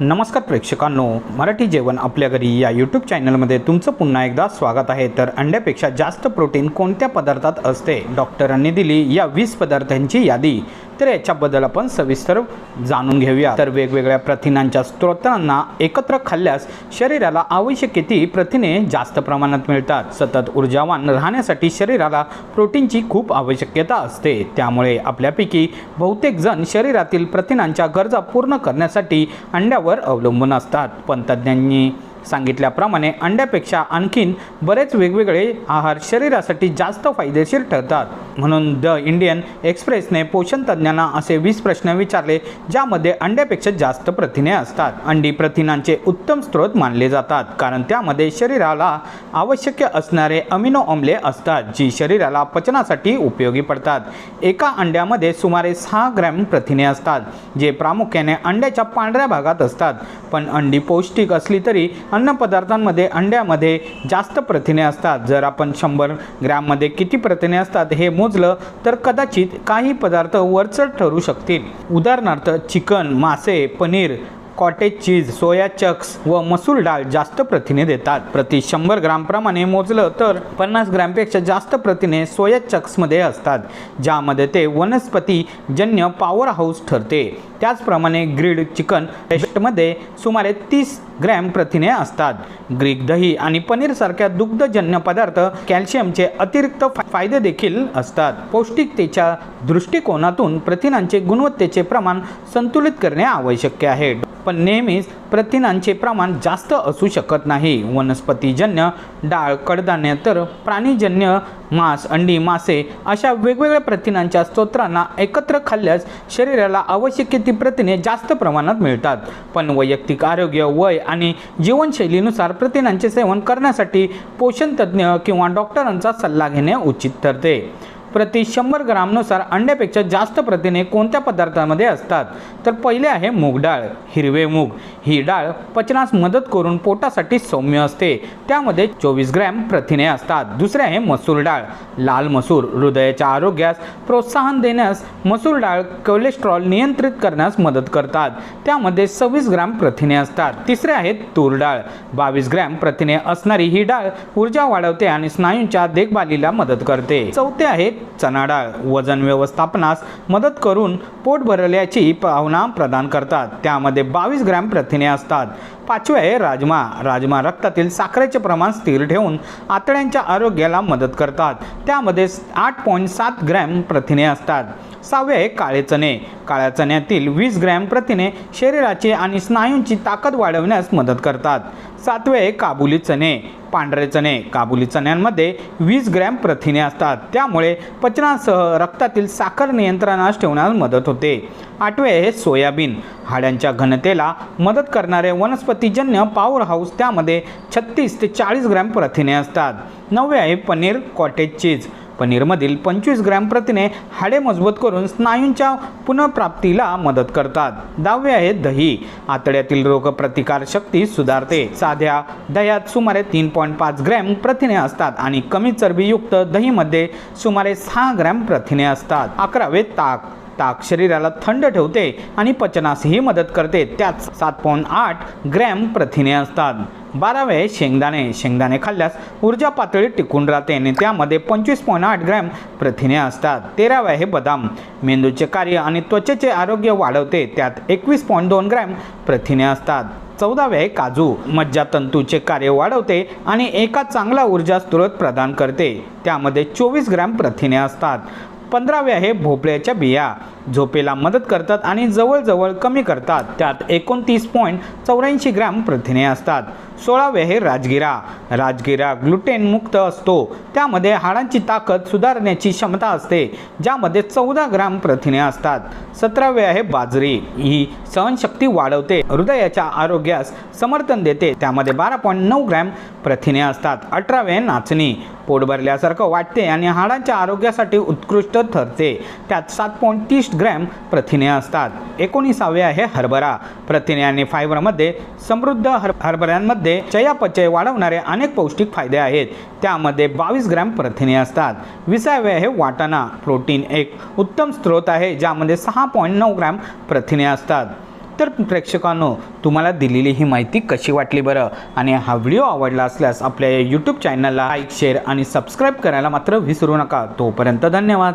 नमस्कार प्रेक्षकांनो मराठी जेवण आपल्या घरी या यूट्यूब चॅनलमध्ये तुमचं पुन्हा एकदा स्वागत आहे. तर अंड्यापेक्षा जास्त प्रोटीन कोणत्या पदार्थात असते? डॉक्टरांनी दिली या वीस पदार्थांची यादी. तर याच्याबद्दल आपण सविस्तर जाणून घेऊया. तर वेगवेगळ्या प्रथिनांच्या स्त्रोतांना एकत्र खाल्ल्यास शरीराला आवश्यक ती प्रथिने जास्त प्रमाणात मिळतात? सतत ऊर्जावान राहण्यासाठी शरीराला प्रोटीनची खूप आवश्यकता असते. त्यामुळे आपल्यापैकी बहुतेक जण शरीरातील प्रथिनांच्या गरजा पूर्ण करण्यासाठी अंड्यावर अवलंबून असतात. पण सांगितल्याप्रमाणे अंड्यापेक्षा आणखीन बरेच वेगवेगळे आहार शरीरासाठी जास्त फायदेशीर ठरतात. म्हणून द इंडियन एक्सप्रेसने पोषण तज्ज्ञांना असे वीस प्रश्न विचारले ज्यामध्ये अंड्यापेक्षा जास्त प्रथिने असतात. अंडी प्रथिनांचे उत्तम स्रोत मानले जातात कारण त्यामध्ये शरीराला आवश्यक असणारे अमिनो अम्ले असतात जी शरीराला पचनासाठी उपयोगी पडतात. एका अंड्यामध्ये सुमारे सहा ग्रॅम प्रथिने असतात जे प्रामुख्याने अंड्याच्या पांढऱ्या भागात असतात. पण अंडी पौष्टिक असली तरी अन्नपदार्थांमध्ये अंड्यामध्ये जास्त प्रथिने असतात. जर आपण शंभर ग्रॅममध्ये किती प्रथिने असतात हे मोजलं तर कदाचित काही पदार्थ वरचढ ठरू शकतील. उदाहरणार्थ चिकन मासे paneer cottage cheese soya chunks व मसूर डाळ जास्त प्रथिने देतात. प्रति शंभर ग्रामप्रमाणे मोजलं तर पन्नास ग्रॅमपेक्षा जास्त प्रथिने सोया चक्समध्ये असतात ज्यामध्ये ते वनस्पतीजन्य पॉवर हाऊस ठरते. त्याचप्रमाणे ग्रीड चिकन टेस्टमध्ये सुमारे तीस ग्रॅम प्रथिने असतात. ग्रीक दही आणि पनीरसारख्या दुग्धजन्य पदार्थ कॅल्शियमचे अतिरिक्त फायदे देखील असतात. पौष्टिकतेच्या दृष्टिकोनातून प्रथिनांचे गुणवत्तेचे प्रमाण संतुलित करणे आवश्यक आहे. पण नेहमीच प्रथिनांचे प्रमाण जास्त असू शकत नाही. वनस्पतीजन्य डाळ कडधान्य तर प्राणीजन्य मांस अंडी मासे अशा वेगवेगळ्या प्रथिनांच्या स्तोत्रांना एकत्र खाल्ल्यास शरीराला आवश्यक ती प्रथिने जास्त प्रमाणात मिळतात. पण वैयक्तिक आरोग्य वय आणि जीवनशैलीनुसार प्रथिनांचे सेवन करण्यासाठी पोषणतज्ज्ञ किंवा डॉक्टरांचा सल्ला घेणे उचित ठरते. प्रति शंभर ग्रामनुसार अंड्यापेक्षा जास्त प्रथिने कोणत्या पदार्थामध्ये असतात? तर पहिले आहे मूग डाळ हिरवे मूग. ही डाळ पचनास मदत करून पोटासाठी सौम्य असते. त्यामध्ये चोवीस ग्रॅम प्रथिने असतात. दुसरे आहे मसूर डाळ. लाल मसूर हृदयाच्या आरोग्यास प्रोत्साहन देण्यास मसूर डाळ कोलेस्ट्रॉल नियंत्रित करण्यास मदत करतात. त्यामध्ये सव्वीस ग्रॅम प्रथिने असतात. तिसरे आहेत तूर डाळ. बावीस ग्रॅम प्रथिने असणारी ही डाळ ऊर्जा वाढवते आणि स्नायूंच्या देखभालीला मदत करते. चौथे आहे चणाडाळ वजन व्यवस्थापनास मदत करून पोट भरल्याची भावना प्रदान करतात. त्यामध्ये बावीस ग्रॅम प्रथिने असतात. पाचवे आहे राजमा. राजमा रक्तातील साखरेचे प्रमाण स्थिर ठेवून आतड्यांच्या आरोग्याला मदत करतात. त्यामध्ये आठ पॉईंट सात ग्रॅम प्रथिने असतात. सहावे आहे काळे चणे. काळ्या चण्यातील वीस ग्रॅम प्रथिने शरीराची आणि स्नायूंची ताकद वाढवण्यास मदत करतात. सातवे आहे काबुली चणे पांढरे चणे काबुली चण्यांमध्ये वीस ग्रॅम प्रथिने असतात. त्यामुळे पचनासह रक्तातील साखर नियंत्रणास ठेवण्यास मदत होते. आठवे आहे सोयाबीन. हाड्यांच्या घनतेला मदत करणारे वनस्पतीजन्य पॉवर हाऊस त्यामध्ये छत्तीस ते चाळीस ग्रॅम प्रथिने असतात. नववे आहे पनीर कॉटेज चीज पनीरमधील पंचवीस ग्रॅम प्रथिने हाडे मजबूत करून स्नायूंच्या पुनर्प्राप्तीला मदत करतात. दहावे आहे दही. आतड्यातील रोगप्रतिकार शक्ती सुधारते. साध्या दह्यात सुमारे तीन पॉईंट पाच ग्रॅम प्रथिने असतात आणि कमी चरबीयुक्त दहीमध्ये सुमारे सहा ग्रॅम प्रथिने असतात. अकरावे ताक. ताक शरीराला थंड ठेवते आणि पचनासही मदत करते. त्यात सात पॉईंट आठ ग्रॅम प्रथिने असतात. बारावे आहे शेंगदाणे. शेंगदाणे खाल्ल्यास ऊर्जा पातळी टिकून राहते आणि त्यामध्ये पंचवीस पॉईंट आठ ग्रॅम प्रथिने असतात. तेराव्या आहे बदाम. मेंदूचे कार्य आणि त्वचेचे आरोग्य वाढवते. त्यात एकवीस पॉईंट दोन ग्रॅम प्रथिने असतात. चौदावे आहे काजू. मज्जातंतूचे कार्य वाढवते आणि एका चांगला ऊर्जा स्रोत प्रदान करते. त्यामध्ये चोवीस ग्रॅम प्रथिने असतात. पंधरावे आहे भोपळ्याच्या बिया. झोपेला मदत करतात आणि जवळजवळ कमी करतात. त्यात एकोणतीस पॉईंट चौऱ्याऐंशी ग्रॅम प्रथिने असतात. सोळावे आहे राजगिरा. राजगिरा ग्लुटेन मुक्त असतो. त्यामध्ये हाडांची ताकद सुधारण्याची क्षमता असते ज्यामध्ये चौदा ग्रॅम प्रथिने असतात. सतरावे आहे बाजरी. ही सहनशक्ती वाढवते हृदयाच्या आरोग्यास समर्थन देते. त्यामध्ये बारा पॉईंट नऊ ग्रॅम प्रथिने असतात. अठरावे नाचणी. पोट भरल्यासारखं वाटते आणि हाडांच्या आरोग्यासाठी उत्कृष्ट ठरते. त्यात सात पॉईंट तीस ग्रॅम प्रथिने असतात. एकोणीसावे आहे हरभरा. प्रथिने आणि फायबरमध्ये समृद्ध हर हरभऱ्यांमध्ये चयापचय वाढवणारे अनेक पौष्टिक फायदे आहेत. त्यामध्ये बावीस ग्रॅम प्रथिने असतात. विसावे आहे वाटाणा. प्रोटीन एक उत्तम स्रोत आहे ज्यामध्ये सहा पॉईंट नऊ ग्रॅम प्रथिने असतात. तर प्रेक्षकांनो तुम्हाला दिलेली ही माहिती कशी वाटली बरं? आणि हा व्हिडिओ आवडला असल्यास आपल्या यूट्यूब चॅनलला लाईक शेअर आणि सबस्क्राईब करायला मात्र विसरू नका. तोपर्यंत धन्यवाद.